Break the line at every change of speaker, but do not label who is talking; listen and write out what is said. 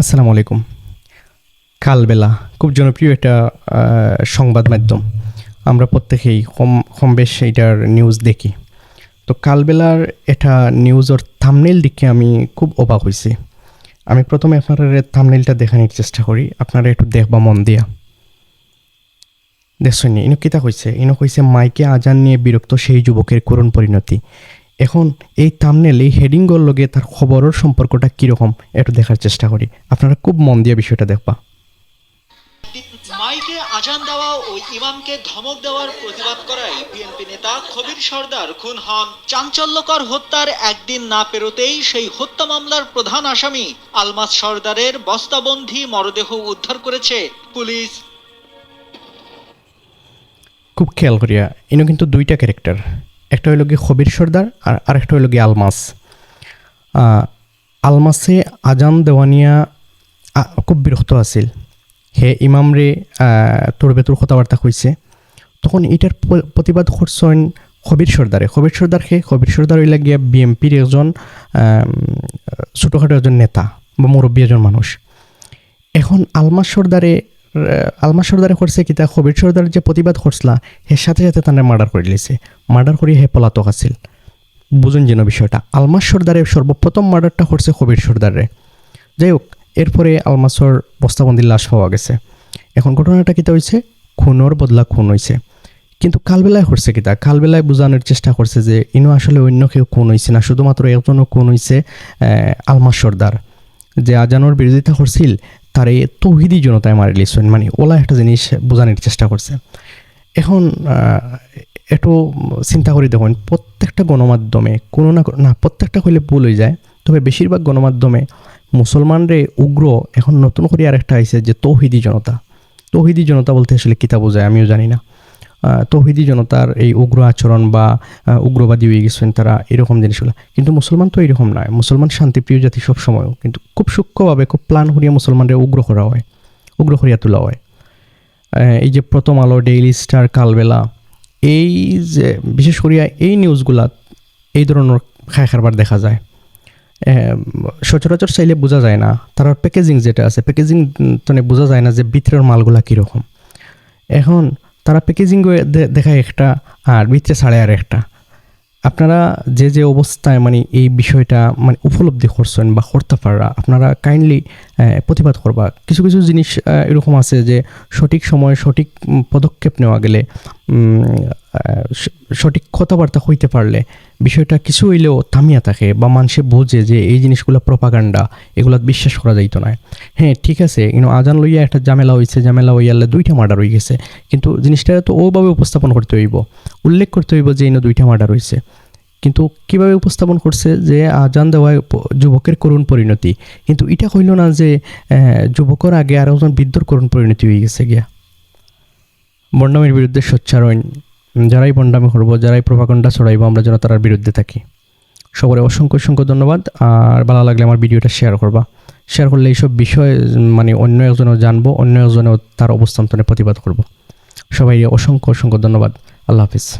আসসালামু আলাইকুম। কালবেলা, খুব জনপ্রিয় একটা সংবাদ মাধ্যম। আমরা প্রত্যেকেই কম কম বেশ এটার নিউজ দেখি। তো কালবেলার এটা নিউজের থামনেল দিকে আমি খুব অবাক হয়েছি। আমি প্রথমে আপনার থামনেলটা দেখানোর চেষ্টা করি। আপনারা একটু দেখবা মন দিয়া। দেখছেন ইনো কিতা কইছে? ইনো কইছে, মাইকে আজান নিয়ে বিরক্ত সেই যুবকের করুণ পরিণতি। এখন এই থামনেল এই হেডিংগুলোর লগে তার খবরের সম্পর্কটা কীরকম একটু দেখার চেষ্টা করি। আপনারা খুব মন দিয়ে বিষয়টা দেখবা।
মাইকে আজান দেওয়া ও ইমামকে ধমক দেওয়ার প্রতিবাদ করায় বিএনপি নেতা খবির সর্দার খুন হন। চাঞ্চল্যকর হত্যার একদিন না পেরোতেই সেই হত্যা মামলার প্রধান আসামি আলমাস সর্দারের বস্তাবন্ধী মরদেহ উদ্ধার করেছে পুলিশ।
খুব খেয়াল করিয়া ইনো কিন্তু দুইটা ক্যারেক্টার। একটা হইল গিয়ে খবির সর্দার আর আরেকটা হইল গিয়ে আলমাস। আলমাসে আজান দেওয়ানিয়া খুব বিরক্ত আছিল। হে ইমামরে তোর বেতুর কথাবার্তা কইছে। তখন এটার প্রতিবাদ করছেন খবির সর্দারে। খবির সর্দার খে খবির সর্দার হইলা গিয়া বিএমপির একজন ছোটোখাটো একজন নেতা বা মুরব্বী একজন মানুষ। এখন আলমাস সর্দারে আহ, আলমাস সর্দারে করছে কি তা সর্দার যে প্রতিবাদ করছিলা এর সাথে সাথে তারা মার্ডার করে লিছে মার্ডার করি হে পলাতক আছিল। বুঝুন যেন বিষয়টা আলমাস সর্দারে সর্বপ্রথম মার্ডারটা করছে খবির সর্দারে। যাই হোক এরপরে আলমাসর বস্তাবন্দির লাশ পাওয়া গেছে। এখন ঘটনাটা কিতা হয়েছে খুনের বদলা খুন হয়েছে কিন্তু কালবেলায় করছে কিতা কালবেলায় বোঝানোর চেষ্টা করছে যে ইনো আসলে অন্য কেউ খুন হয়েছে না শুধুমাত্র একজনও খুন হয়েছে আহ, আলমাস সর্দার। যে আজানোর বিরোধিতা করছিল তার এই তৌহিদি জনতায় মারি লিছেন মানে ওলা একটা জিনিস বোঝানোর চেষ্টা করছে। এখন একটু চিন্তা করে দেখুন, প্রত্যেকটা গণমাধ্যমে কোনো না না, প্রত্যেকটা হইলে ভুল হয়ে যায়, তবে বেশিরভাগ গণমাধ্যমে মুসলমানরে উগ্র এখন নতুন করে আরেকটা আইসে যে তৌহিদি জনতা। তৌহিদি জনতা বলতে আসলে কিতা বোঝায়, আমিও জানি না। তৌহিদি জনতার এই উগ্র আচরণ বা উগ্রবাদী হয়ে গেছেন তারা এরকম জিনিসগুলো। কিন্তু মুসলমান তো এরকম নয়। মুসলমান শান্তিপ্রিয় জাতি সব সময়ও কিন্তু খুব সূক্ষ্মভাবে, খুব প্ল্যান করিয়া মুসলমানদের উগ্র করা হয়। উগ্র করিয়া তোলা হয়। এই যে প্রথম আলো, ডেইলি স্টার, কালবেলা, এই যে, বিশেষ করিয়া এই নিউজগুলা এই ধরনের খায় খারবার দেখা যায়। সচরাচর চাইলে বোঝা যায় না। তার প্যাকেজিং যেটা আছে প্যাকেজিং মানে বোঝা যায় না যে ভিতরের মালগুলা কীরকম। এখন তারা প্যাকেজিং দেখায় একটা আর ভিতরে ছাড়ে আর একটা। আপনারা যে যে অবস্থায় মানে এই বিষয়টা মানে উপলব্ধি করছেন বা করতে পাররা, আপনারা কাইন্ডলি প্রতিবাদ করবা। কিছু কিছু জিনিস এরকম আছে যে সঠিক সময়ে সঠিক পদক্ষেপ নেওয়া গেলে সঠিক কথাবার্তা হইতে পারলে বিষয়টা কিছু হইলেও থামিয়া থাকে বা মানুষে বোঝে যে এই জিনিসগুলো প্রপাগান্ডা এগুলো বিশ্বাস করা যাইতো না। হ্যাঁ ঠিক আছে, কিন্তু আজান লইয়া একটা ঝামেলা হয়েছে ঝামেলা হইয়ালে দুইটা মার্ডার হয়ে গেছে। কিন্তু জিনিসটা তো ওভাবে উপস্থাপন করতে হইব। উল্লেখ করতে হইব যে ইনো দুইটা মার্ডার হয়েছে কিন্তু কীভাবে উপস্থাপন করছে যে আজান দেওয়ায় যুবকের করুণ পরিণতি? কিন্তু এটা কইল না যে যুবকের আগে আরও একজন বৃদ্ধর করুণ পরিণতি হয়ে গেছে গিয়া। বন্ডামের বিরুদ্ধে সোচ্চারণ যারাই বন্ডামি করব, যারাই প্রভাকণ্ডা ছড়াইবো, আমরা যেন তার বিরুদ্ধে থাকি। সবার অসংখ্য অসংখ্য ধন্যবাদ। আর ভালো লাগলে আমার ভিডিওটা শেয়ার করবা। শেয়ার করলে এইসব বিষয়ে মানে অন্য একজনও জানব, অন্য একজনও তার অবস্থান প্রতিবাদ করব। সবাই অসংখ্য অসংখ্য ধন্যবাদ। আল্লাহ হাফিজ।